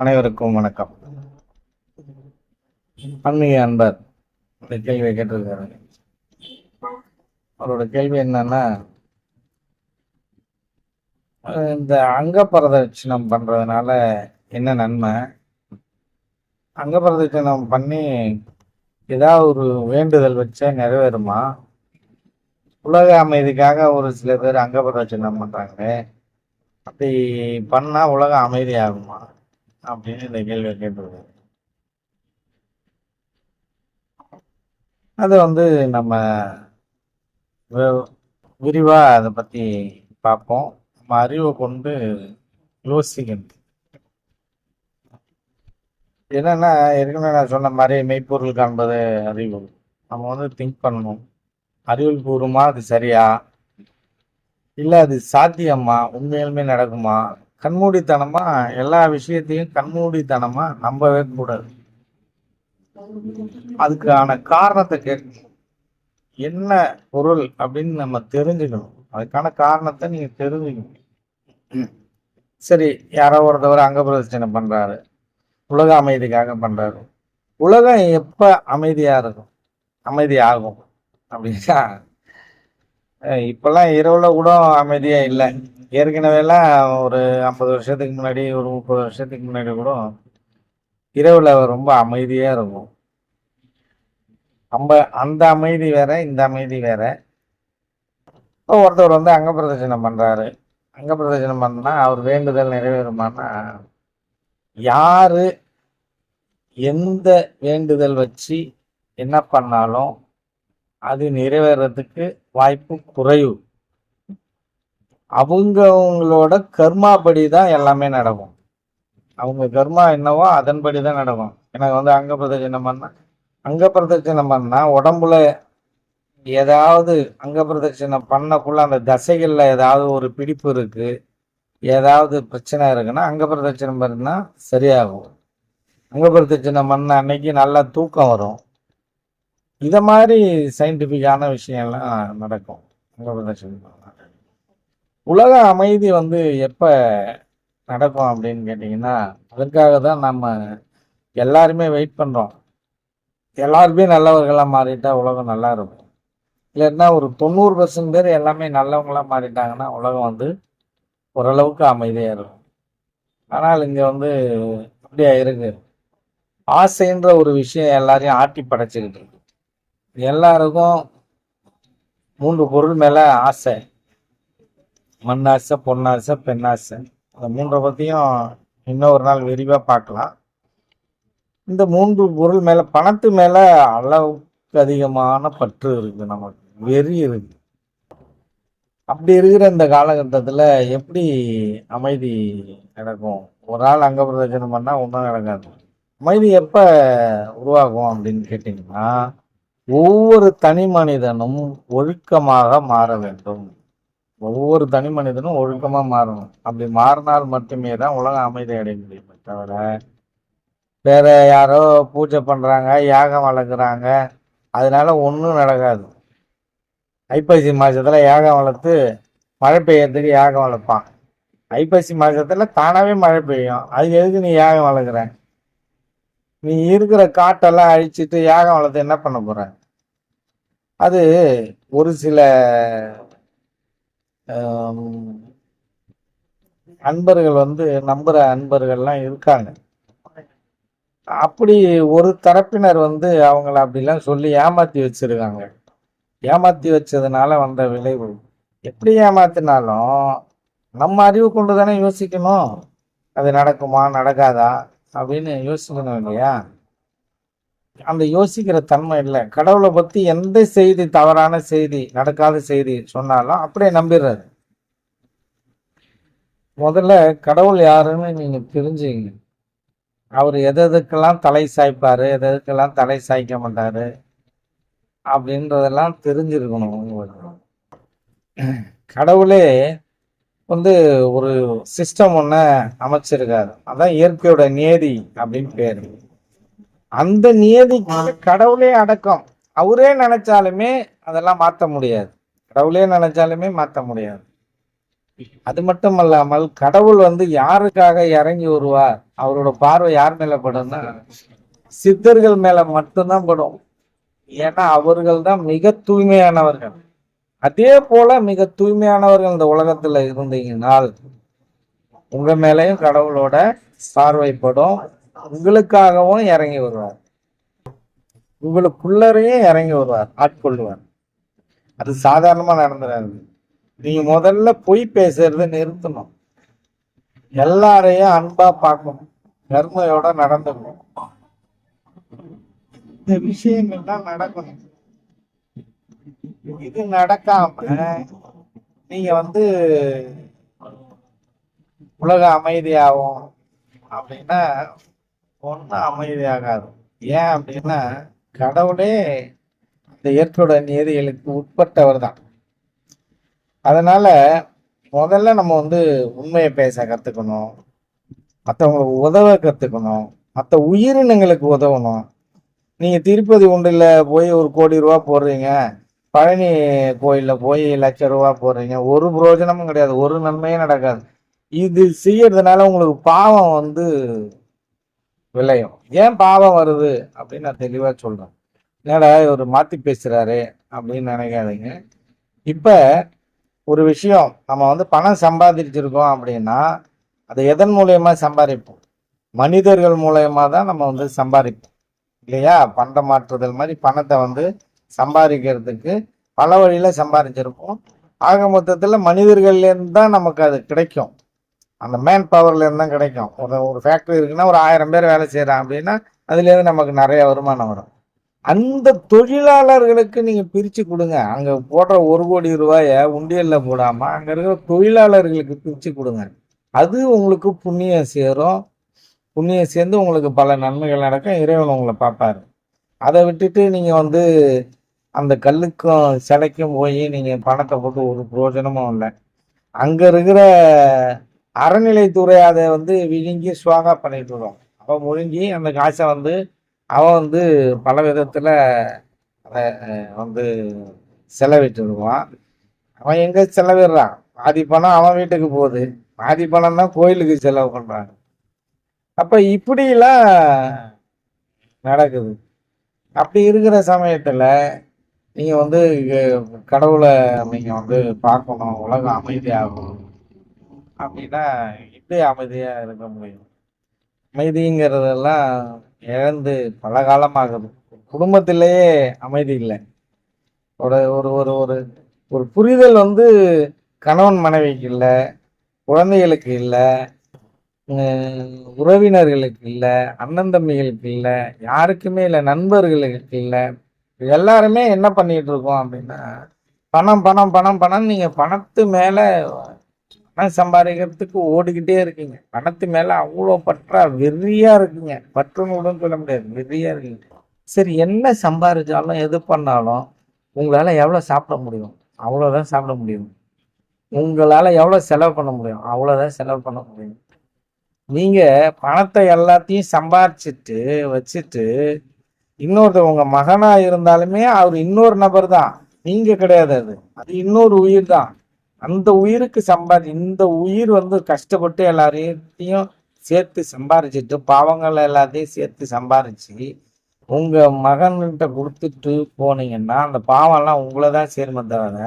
அனைவருக்கும் வணக்கம். ஆன்மீக அன்பர் இந்த கேள்வியை கேட்டிருக்காரு அவரோட கேள்வி என்னன்னா இந்த அங்க பிரதட்சணம் பண்றதுனால என்ன நன்மை? அங்க பிரதட்சணம் பண்ணி ஏதாவது ஒரு வேண்டுதல் வச்சா நிறைவேறுமா? உலக அமைதிக்காக ஒரு சில பேர் அங்க பிரதட்சணம் பண்றாங்க அப்படி பண்ணா உலக அமைதி ஆகுமா அப்படின்னு இந்த கேள்வியை கேட்டுருக்காரு அது வந்து நம்ம விரிவாக விரிவா அதை பற்றி பார்ப்போம். நம்ம அறிவை கொண்டு யோசிக்கணும். என்னென்னா ஏற்கனவே நான் சொன்ன மாதிரி மெய்ப்பொருள் காண்பது அறிவு. நம்ம வந்து திங்க் பண்ணணும். அறிவியல் பூர்வமா அது சரியா? இல்லை அது சாத்தியமா? உண்மையிலுமே நடக்குமா? கண்மூடித்தனமா எல்லா விஷயத்தையும் கண்மூடித்தனமா நம்பவே கூடாது. அதுக்கான காரணத்தை கேட்கணும். என்ன பொருள் அப்படின்னு நம்ம தெரிஞ்சுக்கணும். அதுக்கான காரணத்தை நீங்க தெரிஞ்சுக்கணும். சரி யாரோ ஒருத்தவர் அங்க பிரதட்சணை பண்றாரு. உலக அமைதிக்காக பண்றாரு. உலகம் எப்ப அமைதியா இருக்கும்? அமைதி ஆகும் அப்படின்னா இப்பெல்லாம் இரவுல கூட அமைதியா இல்லை. ஏற்கனவேலாம் ஒரு ஐம்பது வருஷத்துக்கு முன்னாடி ஒரு முப்பது வருஷத்துக்கு முன்னாடி கூட இரவுல ரொம்ப அமைதியா இருக்கும். நம்ம அந்த அமைதி வேற இந்த அமைதி வேற. இப்போ ஒருத்தர் வந்து அங்க பிரதட்சணம் பண்றாரு. அங்க பிரதட்சணம் பண்ணா அவர் வேண்டுதல் நிறைவேறுமானா யாரு எந்த வேண்டுதல் வச்சு என்ன பண்ணாலும் அது நிறைவேறதுக்கு வாய்ப்பு குறைவு. அவங்கவுங்களோட கர்மாபடி தான் எல்லாமே நடக்கும். அவங்க கர்மா என்னவோ அதன்படி தான் நடக்கும். எனக்கு வந்து அங்க பிரதட்சணம் பண்ணா அங்க பிரதட்சணம் பண்ணா உடம்புல ஏதாவது அங்க பிரதட்சணம் பண்ணக்குள்ள அந்த தசைகள்ல ஏதாவது ஒரு பிடிப்பு இருக்கு ஏதாவது பிரச்சனை இருக்குன்னா அங்க பிரதட்சணம் பண்ணா சரியாகும். அங்க பிரதட்சணம் பண்ண அன்னைக்கு நல்லா தூக்கம் வரும். இத மாதிரி சயின்டிபிக்கான விஷயம்லாம் நடக்கும். உலக அமைதி வந்து எப்ப நடக்கும் அப்படின்னு கேட்டிங்கன்னா அதற்காக தான் நம்ம எல்லாருமே வெயிட் பண்றோம். எல்லாருமே நல்லவர்களாக மாறிட்டா உலகம் நல்லா இருக்கும். இல்லைன்னா ஒரு தொண்ணூறு பர்சன்ட் பேர் எல்லாமே நல்லவங்களாக மாறிட்டாங்கன்னா உலகம் வந்து ஓரளவுக்கு அமைதியாக இருக்கும். ஆனால் இங்கே வந்து அப்படியா இருக்கு. ஆசைன்ற ஒரு விஷயம் எல்லாரையும் ஆட்டி படைச்சிக்கிட்டு இருக்கு. எல்லாருக்கும் மூன்று பொருள் மேலே ஆசை. மண்ணாசை பொன்னாசை பெண்ணாசை. அந்த மூன்றை பற்றியும் இன்னொரு நாள் விரிவாக பார்க்கலாம். இந்த மூன்று பொருள் மேலே பணத்து மேல அளவுக்கு அதிகமான பற்று இருக்குது நமக்கு. வெறி இருக்குது அப்படி இருக்கிற இந்த காலகட்டத்துல எப்படி அமைதி நடக்கும்? ஒரு ஆள் அங்க பிரதட்சணம் பண்ணா ஒன்றும் நடக்காது அமைதி எப்ப உருவாகும் அப்படின்னு கேட்டீங்கன்னா ஒவ்வொரு தனி மனிதனும் ஒழுக்கமாக மாற வேண்டும். ஒவ்வொரு தனி மனிதனும் ஒழுக்கமாக மாறணும். அப்படி மாறினால் மட்டுமே தான் உலகம் அமைதி அடைய முடியுமே தவிர வேற யாரோ பூஜை பண்ணுறாங்க யாகம் வளர்க்குறாங்க அதனால ஒன்றும் நடக்காது. ஐப்பசி மாதத்தில் யாகம் வளர்த்து மழை பெய்யறதுக்கு யாகம் வளர்ப்பான். ஐப்பசி மாதத்தில் தானாகவே மழை பெய்யும். அதுக்கு எதுக்கு நீ யாகம் வளர்க்குற? நீ இருக்கிற காட்டெல்லாம் அழிச்சிட்டு யாகம் வளர்த்து என்ன பண்ண போகிற அது ஒரு சில அன்பர்கள் வந்து நம்புற அன்பர்கள்லாம் இருக்காங்க. அப்படி ஒரு தரப்பினர் வந்து அவங்கள அப்படிலாம் சொல்லி ஏமாத்தி வச்சிருக்காங்க. ஏமாத்தி வச்சதுனால வந்த விளைவு. எப்படி ஏமாத்தினாலும் நம்ம அறிவு கொண்டு தானே யோசிக்கணும். அது நடக்குமா நடக்காதா அப்படின்னு யோசிக்கணும் இல்லையா? அந்த யோசிக்கிற தன்மை இல்லை. கடவுளை பத்தி எந்த செய்தி தவறான செய்தி நடக்காத செய்தி சொன்னாலும் அப்படியே நம்பிடுறாரு. முதல்ல கடவுள் யாருன்னு நீங்க தெரிஞ்சுங்க. அவர் எது எதுக்கெல்லாம் தலை சாய்ப்பார் எது எதுக்கெல்லாம் தலை சாய்க்க மாட்டாரு அப்படின்றதெல்லாம் தெரிஞ்சிருக்கணும் உங்களுக்கு. கடவுளே வந்து ஒரு சிஸ்டம் ஒன்று அமைச்சிருக்காரு. அதான் இயற்கையோட நியதி அப்படின்னு பேரு. அந்த நியதிக்கு கடவுளே அடக்கம். அவரே நினைச்சாலுமே அதெல்லாம் மாற்ற முடியாது. கடவுளே நினைச்சாலுமே மாற்ற முடியாது. அது மட்டும் அல்லாமல் கடவுள் வந்து யாருக்காக இறங்கி வருவார்? அவரோட பார்வை யார் மேல படும்னா சித்தர்கள் மேல மட்டும்தான் படும். ஏன்னா அவர்கள் தான் மிக தூய்மையானவர்கள். அதே போல மிக தூய்மையானவர்கள் இந்த உலகத்துல இருந்தீங்கனால் உங்க மேலேயும் கடவுளோட பார்வைப்படும் உங்களுக்காகவும் இறங்கி வருவார். உங்களுக்குள்ளரையும் இறங்கி வருவார் ஆட்கொள்வார். அது சாதாரணமா நடந்துடாது நீங்க முதல்ல பொய் பேசுறத நிறுத்தணும். எல்லாரையும் அன்பா பார்க்கணும். கர்மையோட நடந்துக்கணும். இந்த விஷயங்கள் தான் நடக்கணும். இது நடக்காம நீங்க வந்து உலக அமைதியாகும் அப்படின்னா ஒன்றும் அமைதியாகாது. ஏன் அப்படின்னா கடவுளே இந்த இயற்கையோட நியதிகளுக்கு உட்பட்டவர் தான். அதனால முதல்ல நம்ம வந்து உண்மையை பேச கற்றுக்கணும் மற்றவங்களுக்கு உதவ கற்றுக்கணும் மற்ற உயிரினங்களுக்கு உதவணும். நீங்கள் திருப்பதி உண்டில் போய் ஒரு கோடி ரூபா போடுறீங்க. பழனி கோயிலில் போய் லட்ச ரூபா போடுறீங்க. ஒரு பிரயோஜனமும் கிடையாது. ஒரு நன்மையும் நடக்காது. இது செய்யறதுனால உங்களுக்கு பாவம் வந்து விளையும். ஏன் பாவம் வருது அப்படின்னு நான் தெளிவாக சொல்கிறேன் என்னடா இவர் மாற்றி பேசுகிறாரு அப்படின்னு நினைக்காதீங்க. இப்போ ஒரு விஷயம் நம்ம வந்து பணம் சம்பாதிச்சிருக்கோம் அப்படின்னா அதை எதன் மூலயமா சம்பாதிப்போம்? மனிதர்கள் மூலயமா தான் நம்ம வந்து சம்பாதிப்போம். இல்லையா? பண்ட மாற்றுதல் மாதிரி பணத்தை வந்து சம்பாதிக்கிறதுக்கு பல வழியில் சம்பாதிச்சிருப்போம். ஆக மொத்தத்தில் மனிதர்கள்லேருந்து தான் நமக்கு அது கிடைக்கும். அந்த மேன் பவர்லேருந்து தான் கிடைக்கும். ஒரு ஒரு ஃபேக்டரி இருக்குன்னா ஒரு ஆயிரம் பேர் வேலை செய்யறான் அப்படின்னா அதுலேருந்து நமக்கு நிறைய வருமானம் வரும். அந்த தொழிலாளர்களுக்கு நீங்க பிரிச்சு கொடுங்க. அங்க போடுற ஒரு கோடி ரூபாய உண்டியல்ல போடாம அங்க இருக்கிற தொழிலாளர்களுக்கு பிரிச்சு கொடுங்க. அது உங்களுக்கு புண்ணியம் சேரும். புண்ணியம் சேர்ந்து உங்களுக்கு பல நன்மைகள் நடக்கும். இறைவன் உங்களை பார்ப்பாரு. அதை விட்டுட்டு நீங்க வந்து அந்த கல்லுக்கும் சிலைக்கும் போய் நீங்க பணத்தை போட்டு ஒரு பிரயோஜனமும் இல்லை. அங்க இருக்கிற அறநிலைத்துறை அதை வந்து விழுங்கி சுவாகா பண்ணிட்டு வரும் அவன் முழுங்கி அந்த காசை வந்து அவன் வந்து பல விதத்தில் அதை வந்து செலவிட்டுருவான் அவன் எங்கே செலவிடுறான்? பாதி பணம் அவன் வீட்டுக்கு போகுது. பாதி பணம் தான் கோயிலுக்கு செலவு பண்ணுறாங்க அப்போ இப்படிலாம் நடக்குது. அப்படி இருக்கிற சமயத்தில் நீங்கள் வந்து கடவுளை நீங்கள் வந்து பார்க்கணும். உலகம் அமைதியாகும் அப்படின்னா எப்படி அமைதியா இருக்க முடியும்? அமைதிங்கிறதெல்லாம் இழந்து பல காலமாகுது. குடும்பத்திலேயே அமைதி இல்லை. ஒரு ஒரு ஒரு ஒரு ஒரு புரிதல் வந்து கணவன் மனைவிக்கு இல்லை குழந்தைகளுக்கு இல்லை உறவினர்களுக்கு இல்லை அண்ணன் தம்பிகளுக்கு இல்லை யாருக்குமே இல்லை நண்பர்களுக்கு இல்லை. எல்லாருமே என்ன பண்ணிட்டு இருக்கோம் அப்படின்னா பணம் பணம் பணம் பணம் நீங்க பணத்து மேல பணம் சம்பாதிக்கிறதுக்கு ஓடிக்கிட்டே இருக்கீங்க. பணத்து மேல அவ்வளோ பற்றா வெறியா இருக்குங்க. பற்றுன்னு சொல்ல முடியாது. வெறியா இருக்கீங்க. சரி என்ன சம்பாதிச்சாலும் எது பண்ணாலும் உங்களால் எவ்வளோ சாப்பிட முடியும்? அவ்வளோதான் சாப்பிட முடியும். உங்களால் எவ்வளோ செலவு பண்ண முடியும்? அவ்வளோதான் செலவு பண்ண முடியும். நீங்கள் பணத்தை எல்லாத்தையும் சம்பாரிச்சிட்டு வச்சுட்டு இன்னொருத்தர் உங்கள் மகனாக இருந்தாலுமே அவர் இன்னொரு நபர் தான் நீங்கள் கிடையாது அது. அது இன்னொரு உயிர் தான் அந்த உயிருக்கு சம்பாதி இந்த உயிர் வந்து கஷ்டப்பட்டு எல்லாரையும் சேர்த்து சம்பாரிச்சிட்டு பாவங்கள் எல்லாத்தையும் சேர்த்து சம்பாரிச்சு உங்க மகன்கிட்ட கொடுத்துட்டு போனீங்கன்னா அந்த பாவம்லாம் உங்களை தான் சேருமே தவிர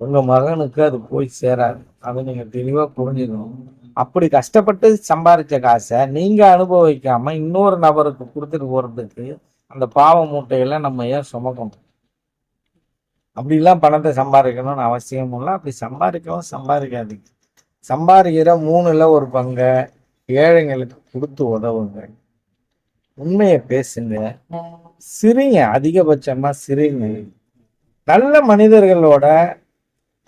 உங்க மகனுக்கு அது போய் சேராது. அதை நீங்க தெளிவா புரிஞ்சுக்கணும். அப்படி கஷ்டப்பட்டு சம்பாரிச்ச காசை நீங்க அனுபவிக்காம இன்னொரு நபருக்கு கொடுத்துட்டு போறதுக்கு அந்த பாவ மூட்டையெல்லாம் நம்ம ஏன் சுமக்கணும்? அப்படிலாம் பணத்தை சம்பாதிக்கணும்னு அவசியமும் இல்லை. அப்படி சம்பாதிக்கவும் சம்பாதிக்காதீங்க. சம்பாதிக்கிற மூணுல ஒரு பங்கை ஏழைங்களுக்கு கொடுத்து உதவுங்க. உண்மையை பேசுங்க. சிரிங்க அதிகபட்சமா சிரிங்க நல்ல மனிதர்களோட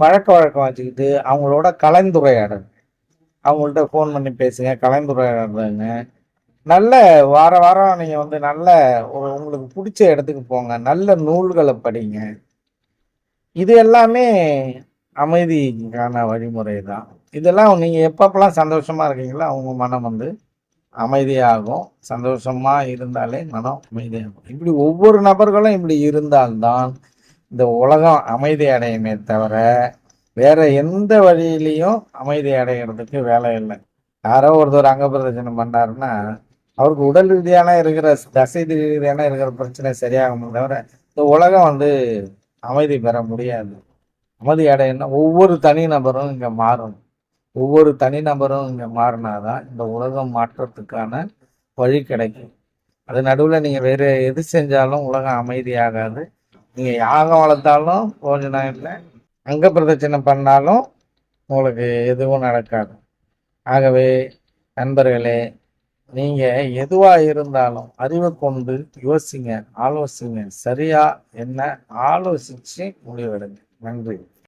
பழக்க வழக்கம் வச்சுக்கிட்டு அவங்களோட கலந்துரையாடுங்க அவங்கள்ட்ட ஃபோன் பண்ணி பேசுங்க கலந்துரையாடுறாங்க நல்ல வார வாரம் நீங்கள் வந்து நல்ல ஒரு உங்களுக்கு பிடிச்ச இடத்துக்கு போங்க. நல்ல நூல்களை படிங்க. இது எல்லாமே அமைதிக்கான வழிமுறை தான் இதெல்லாம் நீங்கள் எப்பப்பெல்லாம் சந்தோஷமாக இருக்கீங்களோ அவங்க மனம் வந்து அமைதியாகும். சந்தோஷமாக இருந்தாலே மனம் அமைதியாகும். இப்படி ஒவ்வொரு நபர்களும் இப்படி இருந்தால்தான் இந்த உலகம் அமைதி அடையுமே தவிர வேற எந்த வழியிலையும் அமைதி அடைகிறதுக்கு வேலை இல்லை. யாரோ ஒருத்தர் அங்க பிரதட்சணம் பண்ணாருன்னா அவருக்கு உடல் ரீதியான இருக்கிற தசை ரீதியான இருக்கிற பிரச்சனை சரியாகும் தவிர இந்த உலகம் வந்து அமைதி பெற முடியாது. அமைதி அடையணும் ஒவ்வொரு தனி நபரும் இங்கே மாறணும். ஒவ்வொரு தனிநபரும் இங்கே மாறினாதான் இந்த உலகம் மாற்றத்துக்கான வழி கிடைக்கும். அது நடுவில் நீங்கள் வேறு எது செஞ்சாலும் உலகம் அமைதியாகாது நீங்கள் யாகம் வளர்த்தாலும் போஜனம் இல்லை. அங்க பிரதட்சணம் பண்ணாலும் உங்களுக்கு எதுவும் நடக்காது. ஆகவே நண்பர்களே நீங்க எதுவா இருந்தாலும் அறிவை கொண்டு யோசிங்க ஆலோசிங்க. சரியா என்ன? ஆலோசிச்சு முடிவெடுங்க. நன்றி.